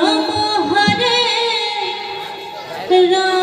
Ram Ram